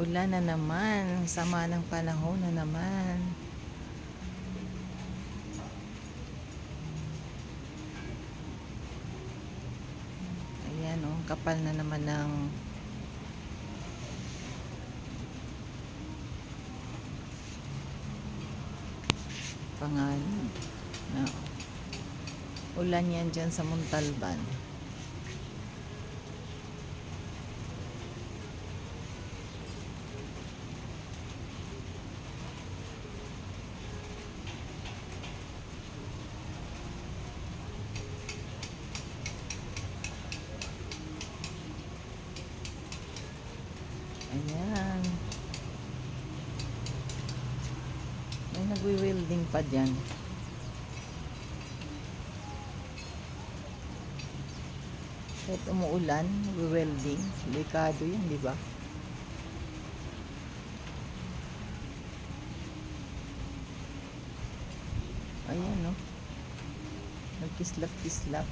Ulan na naman. Sama ng panahon na naman. Ayan oh, kapal na naman ng pangalan. Na, ulan yan dyan sa Muntalban. Ayan. May nagwi-welding pa dyan. Kahit umuulan, nagwi-welding. Delikado yan, di ba? Ayan, no? Nagkislap-kislap.